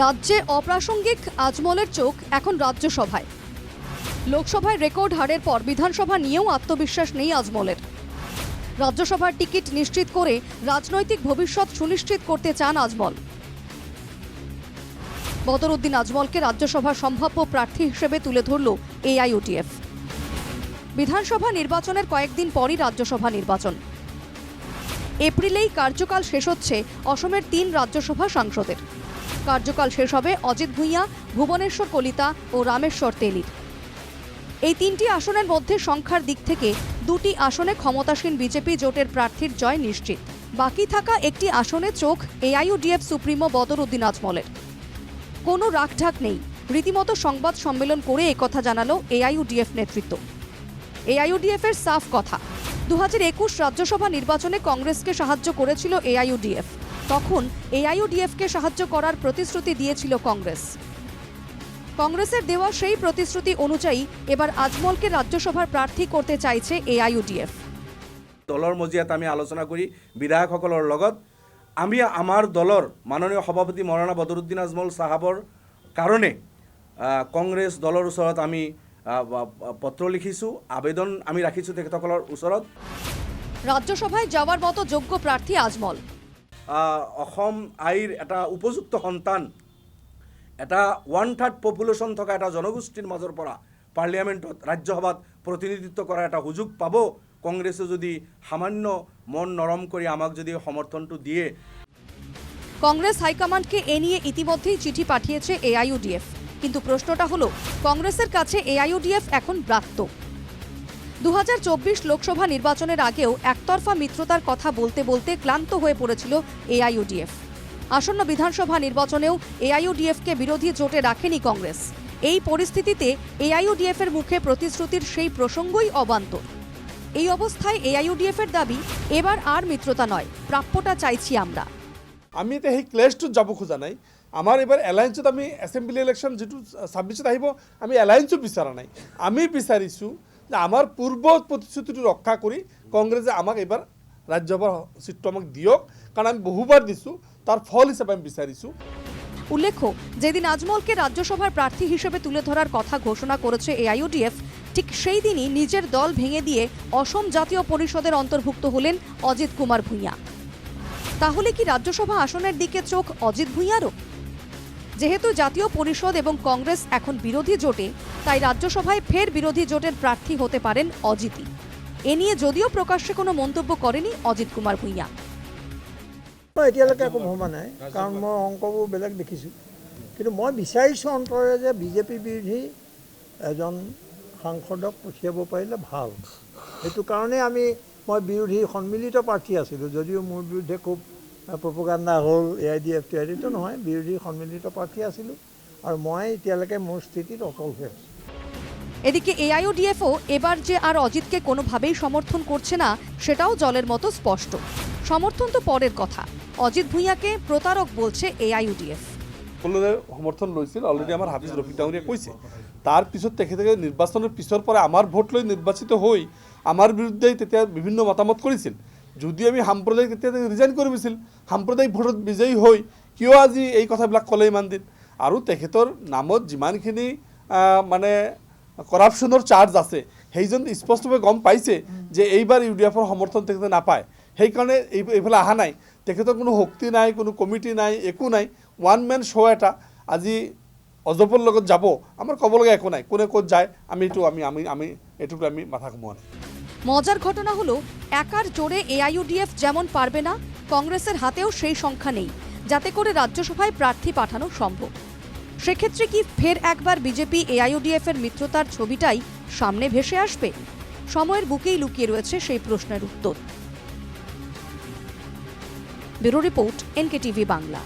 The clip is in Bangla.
রাজ্যে অপ্রাসঙ্গিক আজমলের চোখ এখন রাজ্যসভায়। লোকসভায় রেকর্ড হারের পর বিধানসভা নিয়েও আত্মবিশ্বাস নেই আজমলের। রাজ্যসভার টিকিট নিশ্চিত করে রাজনৈতিক ভবিষ্যৎ সুনিশ্চিত করতে চান আজমল। বদরুদ্দিন আজমলকে রাজ্যসভার সম্ভাব্য প্রার্থী হিসেবে তুলে ধরল এআইইউটিএফ। বিধানসভা নির্বাচনের কয়েকদিন পরই রাজ্যসভা নির্বাচন। এপ্রিলেই কার্যকাল শেষ হচ্ছে অসমের তিন রাজ্যসভা সাংসদের। কার্যকাল শেষ হবে অজিত ভূঁইয়া, ভুবনেশ্বর কলিতা ও রামেশ্বর তেলির। এই তিনটি আসনের মধ্যে সংখ্যার দিক থেকে দুটি আসনে ক্ষমতাসীন বিজেপি জোটের প্রার্থীর জয় নিশ্চিত। বাকি থাকা একটি আসনে চোখ এআইইউডিএফ সুপ্রিমো বদরউদ্দিন আজমলের। কোনো রাখঢাক নেই। রীতিমতো সংবাদ সম্মেলন করে একথা জানালো এআইইউডিএফ নেতৃত্ব। এআইইউডিএফ এর সাফ কথা। দু রাজ্যসভা নির্বাচনে কংগ্রেসকে সাহায্য করেছিল এআইইউডিএফ। তখন এআইইউডিএফকে সাহায্য করার প্রতিশ্রুতি দিয়েছিল কংগ্রেস। কংগ্রেসের দেওয়া সেই প্রতিশ্রুতি অনুযায়ী এবার আজমলকে ৰাজ্যসভাৰ প্ৰাৰ্থী করতে চাইছে এআইইউডিএফ। দলৰ মজিয়াত আমি আলোচনা কৰি বিধায়কসকলৰ লগত। আমি আমাৰ দলৰ মাননীয় সভাপতি মৌলানা বদৰুদ্দিন আজমল চাহাবৰ কাৰণে কংগ্ৰেছ দলৰ ওচৰত আমি পত্ৰ লিখিছোঁ আবেদন আমি ৰাখিছোঁ তেখেতসকলৰ ওচৰত। ৰাজ্যসভায় যাওয়ার মতো যোগ্য প্রার্থী আজমল। অসম আইৰ এটা উপযুক্ত সন্তান, এটা ওৱান থাৰ্ড পপুলেশ্যন থকা এটা জনগোষ্ঠীৰ মাজৰ পৰা পাৰ্লিয়ামেণ্টত ৰাজ্যসভাত প্ৰতিনিধিত্ব কৰাৰ এটা সুযোগ পাব। কংগ্ৰেছে যদি সামান্য মন নৰম কৰি আমাক যদি সমৰ্থনটো দিয়ে। কংগ্রেস হাইকমান্ডকে এ নিয়ে ইতিমধ্যেই চিঠি পাঠিয়েছে এআইইউডিএফ কিন্তু প্রশ্নটা হলো কংগ্রেসের কাছে এআইইউডিএফ এখন ব্রাত্য দু হাজার চব্বিশ লোকসভা নির্বাচনের আগেও একতরফা মিত্রতার কথা বলতে বলতে ক্লান্ত হয়ে পড়েছিল এআইইউডিএফ। আসন্ন বিধানসভা নির্বাচনেও এআইইউডিএফকে বিরোধী জোটে রাখেনি কংগ্রেস। এই পরিস্থিতিতে এআইইউডিএফ এর মুখে প্রতিশ্রুতির সেই প্রসঙ্গই অবান্তর। এই অবস্থায় এআইইউডিএফ এর দাবি, এবার আর মিত্রতা নয়, প্রাপ্যটা চাইছি আমরা। আমি এতিয়া সেই ক্লেছটোত যাব খোজা নাই। আমাৰ এইবাৰ এলায়েন্সত আমি এছেম্বলি ইলেকশ্যন যিটো ছাব্বিছত আহিব, আমি এলায়েন্সো বিচৰা নাই। আমি বিচাৰিছোঁ যে আমাৰ পূৰ্ব প্ৰতিশ্ৰুতিটো ৰক্ষা কৰি কংগ্ৰেছে আমাক এইবাৰ ৰাজ্যসভাৰ চিটটো আমাক দিয়ক কারণ আমি বহুবাৰ দিছোঁ, তাৰ ফল হিচাপে আমি বিচাৰিছোঁ। উল্লেখ্য, যেদিন আজমলকে রাজ্যসভার প্রার্থী হিসেবে তুলে ধরার কথা ঘোষণা করেছে এআইইউডিএফ ঠিক সেই দিনই নিজের দল ভেঙে দিয়ে অসম জাতীয় পরিষদের অন্তর্ভুক্ত হলেন অজিত কুমার ভূঁইয়া। তাহলে কি রাজ্যসভা আসনের দিকে চোখ অজিত ভূঁইয়ারও? যেহেতু জাতীয় পরিষদ এবং কংগ্রেস এখন বিরোধী জোটে তাই ৰাজ্যসভায় ফের বিরোধী জোটের প্রার্থী হতে পারেন অজিতই এ নিয়ে যদিও প্রকাশ্যে কোনো মন্তব্য করেনি অজিত কুমার ভূঁইয়া। এতিয়ালৈকে একো ভবা নাই, কাৰণ মই অংকবোৰ বেলেগ দেখিছোঁ। কিন্তু মই বিচাৰিছোঁ অন্তৰে যে বিজেপি বিৰোধী এজন সাংসদক পঠিয়াব পাৰিলে ভালো। সেইটো কাৰণেই আমি, মই বিৰোধী সন্মিলিত প্ৰাৰ্থী আছিলোঁ। যদিও মোৰ বিৰুদ্ধে খুব প্ৰপগাণ্ডা হ'ল, A I D F T I ditto নহয়, বিৰোধী সন্মিলিত প্ৰাৰ্থী আছিলোঁ। আৰু মই এতিয়ালৈকে মোৰ স্থিতিত অটল হৈ আছোঁ। এদিকে এআইইউডিএফও এবার যে আর অজিতকে কোনোভাবেই সমর্থন করছে না, সেটাও জলের মতো স্পষ্ট। সমর্থন তো পরের কথা। অজিত ভূঁইয়াকে প্ৰতাৰক বলছে এআইইউডিএফ সকলোৰে সমৰ্থন লৈছিল অলৰেডি আমাৰ হাফিজ ৰফিক ডাঙৰীয়াই কৈছে তাৰপিছত তেখেতে নিৰ্বাচনৰ পিছৰ পৰা আমাৰ ভোট লৈ নিৰ্বাচিত হৈ আমাৰ বিৰুদ্ধে তেতিয়া বিভিন্ন মতামত কৰিছিল যদি আমি সাম্প্ৰদায়িক তেতিয়া ৰিজাইন কৰিছিল সাম্প্ৰদায়িক ভোটত বিজয়ী হৈ কিয় আজি এই কথাবিলাক ক'লে ইমান দিন আৰু তেখেতৰ নামত যিমানখিনি মানে কৰাপশ্যনৰ চাৰ্জ আছে। সেইজন স্পষ্টভাৱে গম পাইছে যে এইবাৰ ইউ ডি এফৰ সমৰ্থন তেখেতে নাপায়। সেইকাৰণে এই এইফালে অহা নাই। তেখেতৰ কোনো শক্তি নাই, কোনো কমিটি নাই, একো নাই। ওৱান মেন শ্ব' এটা। আজি অজপৰ লগত যাব। আমাৰ ক'ব লগা একো নাই। কোনে ক'ত যায়, আমি এইটো আমি আমি আমি এইটোক আমি মাথা ঘুমোৱা নাই। মজার ঘটনা হলো একার জোরে এআইইউডিএফ যেমন পারবে না কংগ্রেসের হাতেও সেই সংখ্যা নেই। যাতে করে রাজ্যসভায় প্রার্থী পাঠানো সম্ভব সেক্ষেত্রে কি ফের একবার বিজেপি এআইওডিএফ এর মিত্রতার ছবিটাই সামনে ভেসে আসবে? সময়ের বুকেই লুকিয়ে রয়েছে সেই প্রশ্নের উত্তর। Bureau report NK TV Bangla.